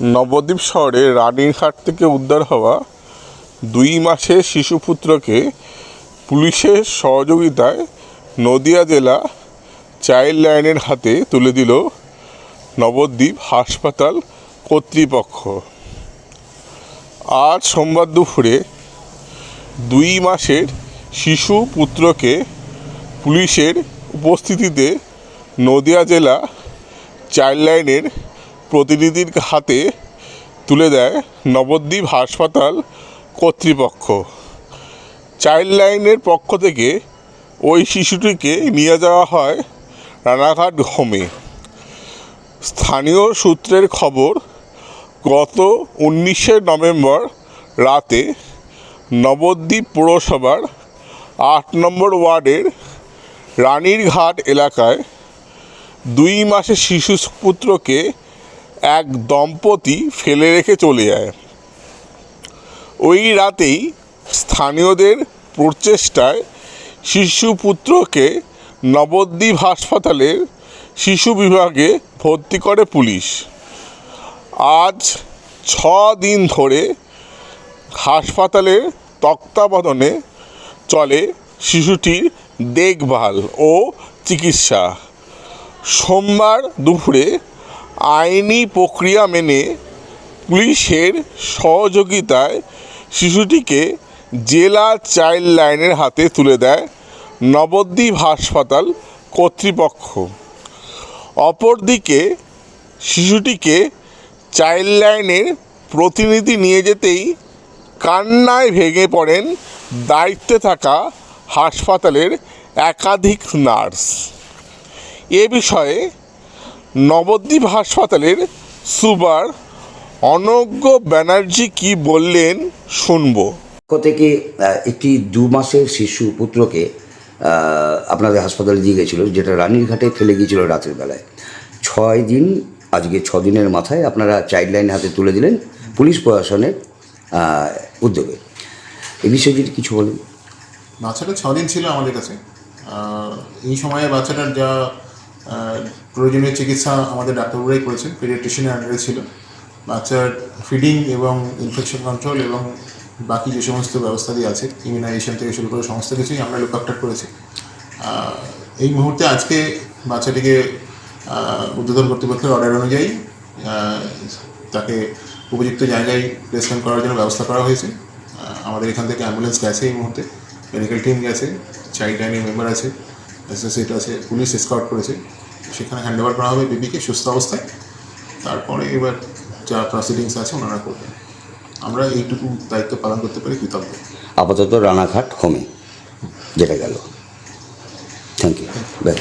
নবদ্বীপ শহরে রানীরহাট থেকে উদ্ধার হওয়া দুই মাসের শিশুপুত্রকে পুলিশের সহযোগিতায় নদিয়া জেলা চাইল্ড লাইনের হাতে তুলে দিল নবদ্বীপ হাসপাতাল কর্তৃপক্ষ। আজ সোমবার দুপুরে দুই মাসের শিশু পুত্রকে পুলিশের উপস্থিতিতে নদিয়া জেলা চাইল্ড লাইনের প্রতিনিধির হাতে তুলে দেয় নবদ্বীপ হাসপাতাল কর্তৃপক্ষ। চাইল্ড লাইনের পক্ষ থেকে ওই শিশুটিকে নিয়ে যাওয়া হয় রানাঘাট হোমে। স্থানীয় সূত্রের খবর, গত উনিশে নভেম্বর রাতে নবদ্বীপ পৌরসভার আট নম্বর ওয়ার্ডের রানীরঘাট এলাকায় দুই মাসের শিশু পুত্রকে এক দম্পতি ফেলে রেখে চলে যায়। ওই রাতেই স্থানীয়দের প্রচেষ্টায় শিশু পুত্রকে নবদ্বীপ হাসপাতালের শিশু বিভাগে ভর্তি করে পুলিশ। আজ ছ দিন ধরে হাসপাতালের তত্ত্বাবধানে চলে শিশুটির দেখভাল ও চিকিৎসা। সোমবার দুপুরে আইনি প্রক্রিয়া মেনে পুলিশের সহযোগিতায় শিশুটিকে জেলা চাইল্ড লাইনের হাতে তুলে দেয় নবদ্বীপ হাসপাতাল কর্তৃপক্ষ। অপরদিকে শিশুটিকে চাইল্ড লাইনের প্রতিনিধি নিয়ে যেতেই কান্নায় ভেঙে পড়েন দায়িত্বে থাকা হাসপাতালের একাধিক নার্স। এ বিষয়ে নবদ্বীপ হাসপাতালের সুপার অনজ্ঞ ব্যানার্জি কি বললেন শুনব। থেকে একটি দু মাসের শিশু পুত্রকে আপনাদের হাসপাতালে দিয়ে গেছিল যেটা রানীরঘাটে ফেলে গিয়েছিল রাতের বেলায়। ছয় দিন আজকে ছ দিনের মাথায় আপনারা চাইল্ড লাইন হাতে তুলে দিলেন পুলিশ প্রশাসনের উদ্যোগে। এ বিষয়ে যদি কিছু বলেন। বাচ্চাটা ছ দিন ছিল আমাদের কাছে। এই সময়ে বাচ্চাটার যা প্রয়োজনীয় চিকিৎসা আমাদের ডাক্তারবাবুরাই করেছেন পেডিয়াট্রিশিয়ানের আন্ডারে ছিল। বাচ্চার ফিডিং এবং ইনফেকশন কন্ট্রোল এবং বাকি যে সমস্ত ব্যবস্থা দিয়ে আছে ইমিউনাইজেশন থেকে শুরু করে সমস্ত কিছুই আমরা লুক আফটার করেছি। এই মুহূর্তে আজকে বাচ্চাটিকে উদ্বোধন কর্তৃপক্ষের অর্ডার অনুযায়ী তাকে উপযুক্ত জায়গায় প্লেসমেন্ট করার জন্য ব্যবস্থা করা হয়েছে। আমাদের এখান থেকে অ্যাম্বুলেন্স গেছে এই মুহূর্তে মেডিকেল টিম গেছে চাইল্ড লাইনের মেম্বার আছে। অ্যাসোসিয়েট আছে পুলিশ স্কাউট করেছে। সেখানে হ্যান্ড ওভার করা হবে বেবিকে সুস্থ অবস্থায়। তারপরে এবার যা প্রসিডিংস আছে ওনারা করবেন। আমরা এইটুকু দায়িত্ব পালন করতে পারি কৃতজ্ঞ। আপাতত রানাঘাট হোমে যেটা গেল। Thank you by